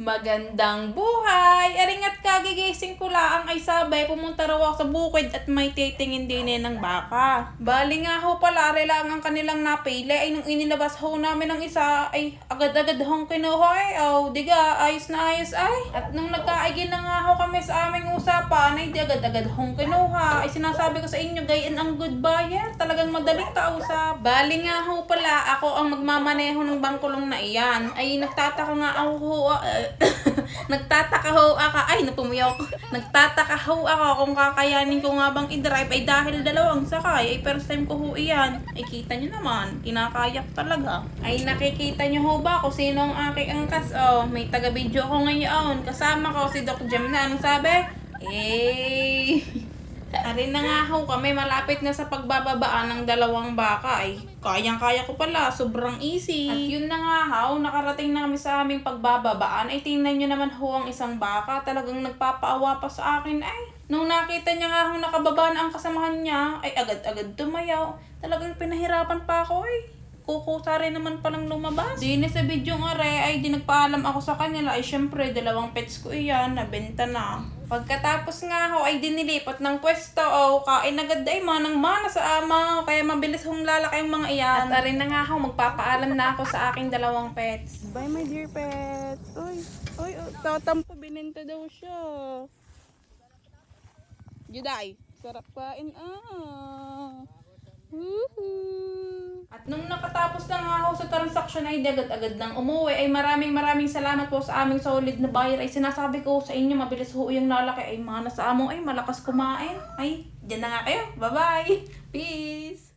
Magandang buhay! Aringat kagigising ko lang ay sabay pumunta raw ako sa bukid at may titingin din eh ng baka. Bali nga ho pala, lang ang kanilang napili ay nung inilabas ho namin ng isa ay agad-agad hong kinuha ay oh, diga, ayos na ayos ay. At nung nagkaigin na nga ho kami sa aming usapan ay di agad-agad hong kinuha ay sinasabi ko sa inyo gayan ang good buyer, talagang madaling kausap. Bali nga ho pala, ako ang magmamaneho ng bangkulong na iyan ay nagtataka nga ako ho, ah, nagtataka ho ako, ay napumuyaw ko. Nagtataka ho ako kung kakayanin ko nga bang i-drive ay dahil dalawang sakay ay first time ko ho iyan. Ay kita nyo naman, kinakayak talaga. Ay nakikita nyo ho ba kung sino ang aking angkas? Oh, may taga-video ko ngayon. Kasama ko si Doc Jem na anong sabi? Eh, Arin na nga ho kami, malapit na sa pagbababaan ng dalawang baka ay kayang-kaya ko pala, sobrang easy. At yun na nga ho, nakarating na kami sa aming pagbababaan, ay tingnan nyo naman ho ang isang baka, talagang nagpapaawa pa sa akin ay. Nung nakita niya nga ho nakababa na ang kasamahan niya, ay agad-agad tumayaw. Talagang pinahirapan pa ako ay kukusa rin naman palang lumabas. Di na sa video nga re, ay di nagpaalam ako sa kanila. Ay syempre, dalawang pets ko iyan, nabenta na. Pagkatapos nga ho ay dinilipat ng pwesto o kain agad ay manang mana sa ama kaya mabilis hong lalaki ang mga iyan. At arin na nga ho magpapaalam na ako sa aking dalawang pets. Bye my dear pet. Uy, uy, oh, tatampo binenta daw siya. Juday, sarap kain ah. Woohoo. Nakatapos na nga ako sa transaction ay agad-agad nang umuwi ay maraming maraming salamat po sa aming solid na buyer ay sinasabi ko sa inyo mabilis ho yung lalaki ay mana sa among ay malakas kumain. Ay, dyan na nga kayo. Bye-bye. Peace.